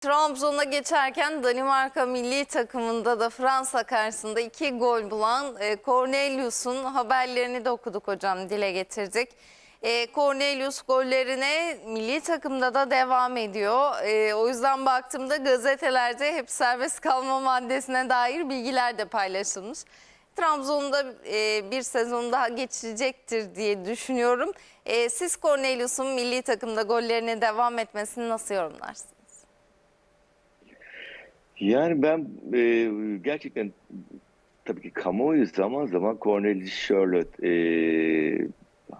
Trabzon'a geçerken Danimarka milli takımında da Fransa karşısında iki gol bulan e, Cornelius'un haberlerini de okuduk hocam dile getirdik. E, Cornelius gollerine milli takımda da devam ediyor. E, o yüzden baktığımda gazetelerde hep serbest kalma maddesine dair bilgiler de paylaşılmış. Trabzon'da bir sezon daha geçirecektir diye düşünüyorum. Siz Cornelius'un milli takımda gollerine devam etmesini nasıl yorumlarsınız? Yani ben e, gerçekten tabii ki kamuoyu zaman zaman Cornelius Charlotte e,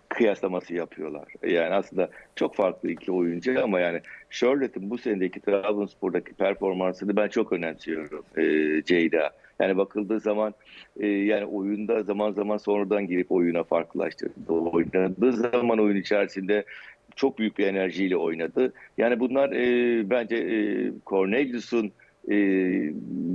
kıyaslaması yapıyorlar. Yani aslında çok farklı iki oyuncu ama yani Charlotte'ın bu senedeki Trabzonspor'daki performansını ben çok önemsiyorum e, Ceyda. Yani bakıldığı zaman e, yani oyunda zaman zaman sonradan girip oyuna farklılaştırdı. Oynadığı zaman oyun içerisinde çok büyük bir enerjiyle oynadı. Yani bunlar e, bence e, Cornelius'un e,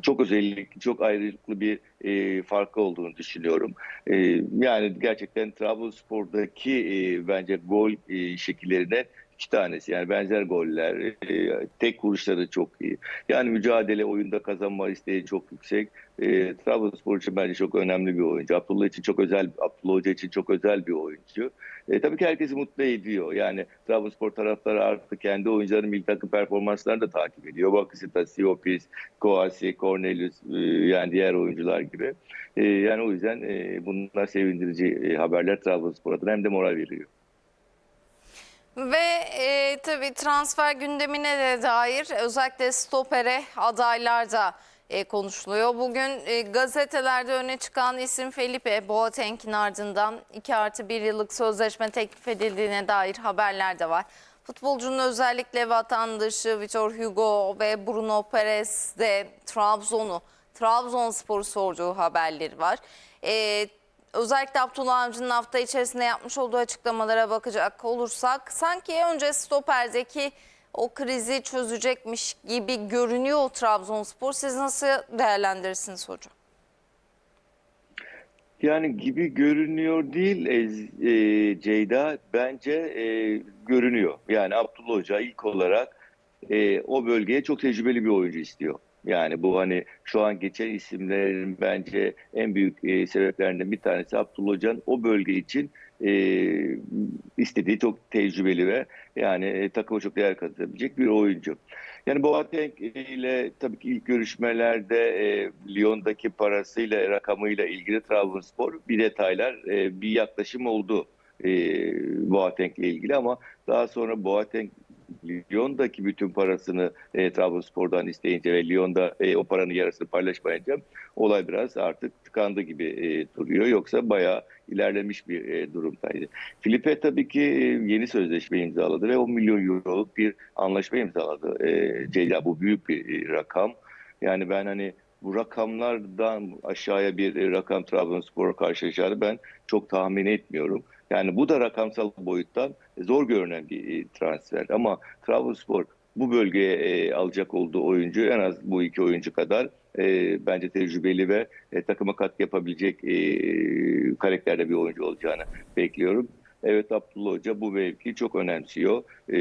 çok özellikli, çok ayrılıklı bir e, farkı olduğunu düşünüyorum. E, yani gerçekten Trabzonspor'daki e, bence gol e, şekillerinden iki tanesi. Yani benzer goller, e, tek vuruşları çok iyi. Yani mücadele, oyunda kazanma isteği çok yüksek. E, Trabzonspor için bence çok önemli bir oyuncu. Abdullah için çok özel, Abdullah Hoca için çok özel bir oyuncu. E, tabii ki herkesi mutlu ediyor. Yani Trabzonspor taraftarı artık kendi oyuncuların milli takım performanslarını da takip ediyor. Bakısita, Siopis, Koasi, Cornelius e, yani diğer oyuncular gibi. E, yani o yüzden e, bunlar sevindirici e, haberler Trabzonspor adına hem de moral veriyor. Ve e, tabii transfer gündemine de dair özellikle stopere adaylar da e, konuşuluyor. Bugün e, gazetelerde öne çıkan isim Felipe Boateng'in ardından 2 artı 1 yıllık sözleşme teklif edildiğine dair haberler de var. Futbolcunun özellikle vatandaşı Vitor Hugo ve Bruno Perez de Trabzon'u, Trabzonspor'u sorduğu haberleri var. E, özellikle Abdullah Avcı'nın hafta içerisinde yapmış olduğu açıklamalara bakacak olursak sanki önce stoperdeki o krizi çözecekmiş gibi görünüyor Trabzonspor. Siz nasıl değerlendirirsiniz hocam? Yani gibi görünüyor değil e, e, Ceyda bence e, görünüyor. Yani Abdullah Hoca ilk olarak e, o bölgeye çok tecrübeli bir oyuncu istiyor. Yani bu hani şu an geçen isimlerin bence en büyük e, sebeplerinden bir tanesi Abdullah Hoca'nın o bölge için e, istediği çok tecrübeli ve yani e, takıma çok değer katabilecek bir oyuncu. Yani Boateng ile tabii ki ilk görüşmelerde e, Lyon'daki parasıyla, rakamıyla ilgili Trabzonspor bir detaylar, e, bir yaklaşım oldu e, Boateng ile ilgili ama daha sonra Boateng Lyon'daki bütün parasını e, Trabzonspor'dan isteyince ve Lyon'da e, o paranın yarısını paylaşmayınca olay biraz artık tıkandı gibi e, duruyor. Yoksa bayağı ilerlemiş bir e, durumdaydı. Filipe tabii ki e, yeni sözleşme imzaladı ve 10 milyon euroluk bir anlaşma imzaladı. E, Ceyla bu büyük bir e, rakam. Yani ben hani bu rakamlardan aşağıya bir e, rakam Trabzonspor'a karşılaşacağını ben çok tahmin etmiyorum. Yani bu da rakamsal boyuttan zor görünen bir e, transfer. Ama Trabzonspor bu bölgeye e, alacak olduğu oyuncu en az bu iki oyuncu kadar e, bence tecrübeli ve e, takıma katkı yapabilecek e, karakterde bir oyuncu olacağını bekliyorum. Evet Abdullah Hoca bu mevkiyi çok önemsiyor. E,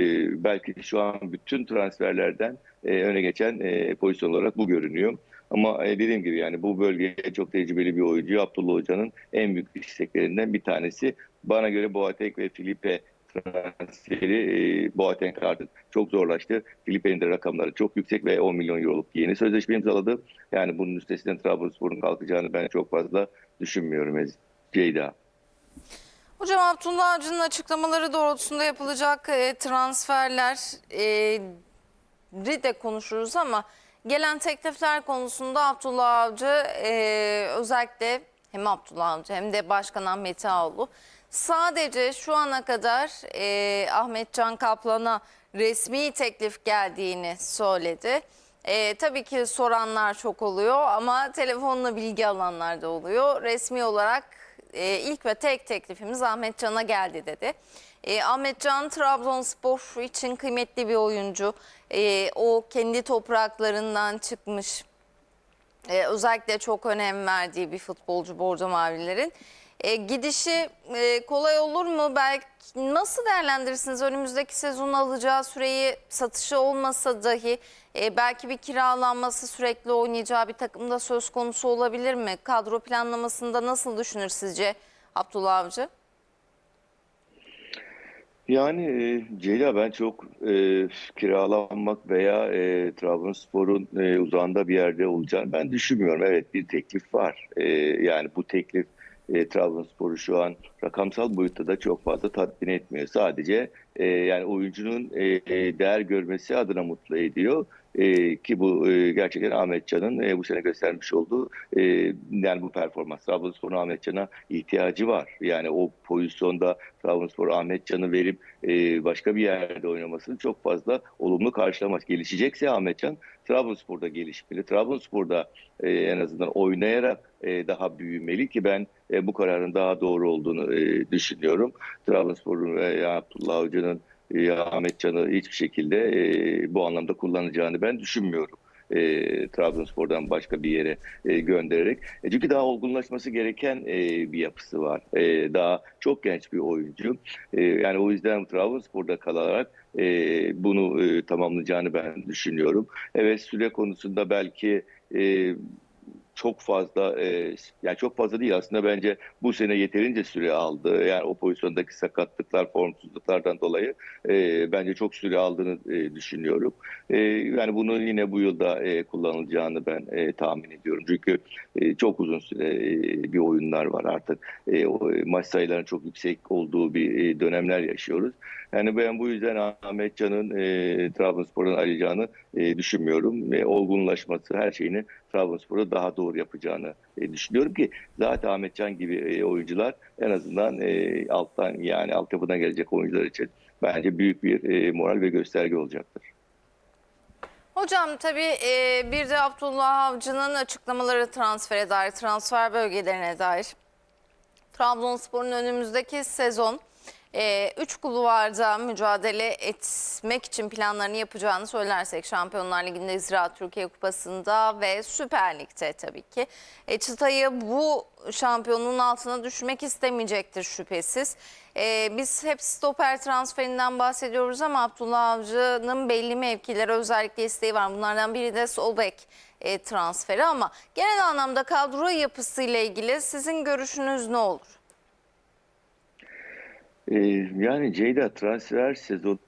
belki şu an bütün transferlerden e, öne geçen e, pozisyon olarak bu görünüyor. Ama e, dediğim gibi yani bu bölgeye çok tecrübeli bir oyuncu Abdullah Hoca'nın en büyük isteklerinden bir tanesi. Bana göre Boateng ve Felipe transferi e, Boateng artık çok zorlaştı. Felipe'nin de rakamları çok yüksek ve 10 milyon euroluk yeni sözleşme imzaladı. Yani bunun üstesinden Trabzonspor'un kalkacağını ben çok fazla düşünmüyorum Ceyda. Hocam Abdullah Avcı'nın açıklamaları doğrultusunda yapılacak e, transferler e, de konuşuruz ama gelen teklifler konusunda Abdullah Avcı e, özellikle hem Abdullah Avcı hem de Başkan Ahmet Ağoğlu sadece şu ana kadar e, Ahmet Can Kaplan'a resmi teklif geldiğini söyledi. E, tabii ki soranlar çok oluyor ama telefonla bilgi alanlar da oluyor. Resmi olarak e, ilk ve tek teklifimiz Ahmet Can'a geldi dedi. E, Ahmet Can Trabzonspor için kıymetli bir oyuncu. E, o kendi topraklarından çıkmış. E, özellikle çok önem verdiği bir futbolcu Bordo Mavilerin. E, gidişi e, kolay olur mu? Belki nasıl değerlendirirsiniz? Önümüzdeki sezon alacağı süreyi satışı olmasa dahi e, belki bir kiralanması sürekli oynayacağı bir takımda söz konusu olabilir mi? Kadro planlamasında nasıl düşünür sizce Abdullah Avcı? Yani e, Ceyda ben çok e, kiralanmak veya e, Trabzonspor'un e, uzağında bir yerde olacağını ben düşünmüyorum. Evet bir teklif var. E, yani bu teklif e, Trabzonspor'u şu an rakamsal boyutta da çok fazla tatmin etmiyor. Sadece e, yani oyuncunun e, e, değer görmesi adına mutlu ediyor. E, ki bu e, gerçekten Ahmetcan'ın e, bu sene göstermiş olduğu e, yani bu performans. Trabzonspor'un Ahmetcan'a ihtiyacı var. Yani o pozisyonda Trabzonspor Ahmetcan'ı verip e, başka bir yerde oynamasını çok fazla olumlu karşılamaz. Gelişecekse Ahmetcan Trabzonspor'da gelişmeli. Trabzonspor'da e, en azından oynayarak e, daha büyümeli ki ben e, bu kararın daha doğru olduğunu e, düşünüyorum. Trabzonspor'un ve Abdullah Avcı'nın e, Ahmetcan'ı hiçbir şekilde e, bu anlamda kullanacağını ben düşünmüyorum. E, Trabzonspor'dan başka bir yere e, göndererek. E, çünkü daha olgunlaşması gereken e, bir yapısı var. E, daha çok genç bir oyuncu. E, yani o yüzden Trabzonspor'da kalarak e, bunu e, tamamlayacağını ben düşünüyorum. Evet süre konusunda belki e, çok fazla e, yani çok fazla değil aslında bence bu sene yeterince süre aldı. Yani o pozisyondaki sakatlıklar, formsuzluklardan dolayı e, bence çok süre aldığını e, düşünüyorum. E, yani bunu yine bu yılda e, kullanılacağını ben e, tahmin ediyorum. Çünkü e, çok uzun süre e, bir oyunlar var artık. E, o, maç sayılarının çok yüksek olduğu bir e, dönemler yaşıyoruz. Yani ben bu yüzden Ahmetcan'ın e, Trabzonspor'un arayacağını e, düşünmüyorum. Ve olgunlaşması her şeyini Trabzonspor'a daha doğru yapacağını e, düşünüyorum ki zaten Ahmetcan gibi e, oyuncular en azından e, alttan yani altyapıdan gelecek oyuncular için bence büyük bir moral ve gösterge olacaktır. Hocam tabii bir de Abdullah Avcı'nın açıklamaları transfere dair, transfer bölgelerine dair. Trabzonspor'un önümüzdeki sezon 3 kulvarda mücadele etmek için planlarını yapacağını söylersek Şampiyonlar Ligi'nde Ziraat Türkiye Kupası'nda ve Süper Lig'de tabii ki. E, çıtayı bu şampiyonun altına düşmek istemeyecektir şüphesiz. E, biz hep stoper transferinden bahsediyoruz ama Abdullah Avcı'nın belli mevkilere özellikle isteği var. Bunlardan biri de sol bek e, transferi ama genel anlamda kadro yapısıyla ilgili sizin görüşünüz ne olur? Ee, yani Ceyda transfer sezonu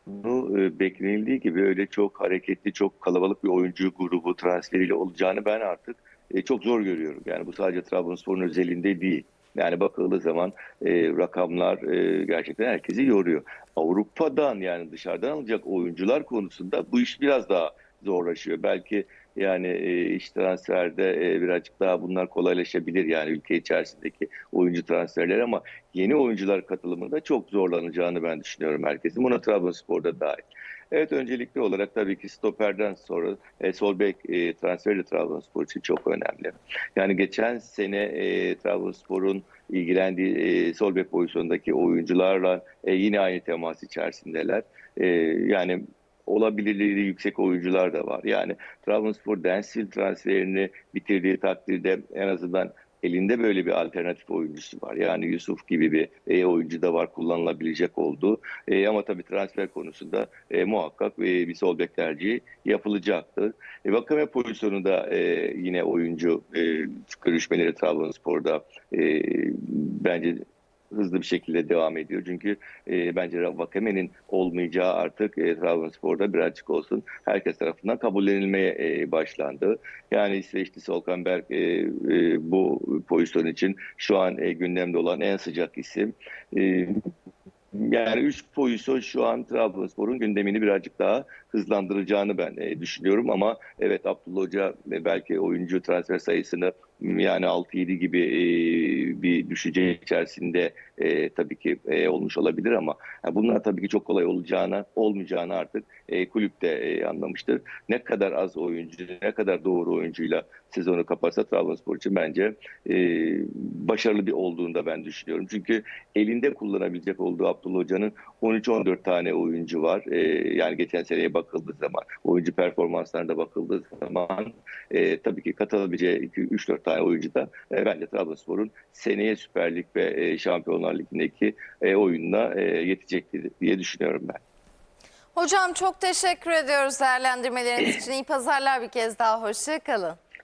e, beklenildiği gibi öyle çok hareketli, çok kalabalık bir oyuncu grubu transferiyle olacağını ben artık e, çok zor görüyorum. Yani bu sadece Trabzonspor'un özelinde değil. Yani bakıldığı zaman e, rakamlar gerçekten herkesi yoruyor. Avrupa'dan yani dışarıdan alacak oyuncular konusunda bu iş biraz daha zorlaşıyor. Belki yani e, iş transferde e, birazcık daha bunlar kolaylaşabilir yani ülke içerisindeki oyuncu transferleri ama yeni oyuncular katılımında çok zorlanacağını ben düşünüyorum herkesin. Buna Trabzonspor'da dahil. Evet öncelikli olarak tabii ki stoperden sonra e, sol bek e, transferi Trabzonspor için çok önemli. Yani geçen sene e, Trabzonspor'un ilgilendiği e, sol bek pozisyondaki oyuncularla e, yine aynı temas içerisindeler. E, yani olabilirliği yüksek oyuncular da var. Yani Trabzonspor Densil transferini bitirdiği takdirde en azından elinde böyle bir alternatif oyuncusu var. Yani Yusuf gibi bir e, oyuncu da var kullanılabilecek olduğu. E, ama tabii transfer konusunda e, muhakkak e, bir sol bek tercihi yapılacaktır. E, Vakame pozisyonunda e, yine oyuncu e, görüşmeleri Trabzonspor'da e, bence hızlı bir şekilde devam ediyor. Çünkü e, bence Vakame'nin olmayacağı artık e, Trabzonspor'da birazcık olsun herkes tarafından kabullenilmeye e, başlandı. Yani İsveçli Solkenberg e, e, bu pozisyon için şu an e, gündemde olan en sıcak isim. E, yani üç pozisyon şu an Trabzonspor'un gündemini birazcık daha hızlandıracağını ben e, düşünüyorum ama evet Abdullah Hoca e, belki oyuncu transfer sayısını yani 6-7 gibi e, bir düşünce içerisinde e, tabii ki e, olmuş olabilir ama bunlar tabii ki çok kolay olacağına olmayacağını artık e, kulüp de anlamıştır. Ne kadar az oyuncu, ne kadar doğru oyuncuyla sezonu kapatsa Trabzonspor için bence başarılı bir olduğunu da ben düşünüyorum. Çünkü elinde kullanabilecek olduğu Abdullah Hoca'nın 13-14 tane oyuncu var. Yani geçen seneye bakıldığı zaman, oyuncu performanslarına bakıldığı zaman e, tabii ki katılabileceği 2-3-4 tane oyuncu da e, bence Trabzonspor'un seneye Süper Lig ve e, Şampiyonlar Ligi'ndeki e, oyununa e, yetecektir diye düşünüyorum ben. Hocam çok teşekkür ediyoruz değerlendirmeleriniz için. İyi pazarlar bir kez daha. Hoşça kalın.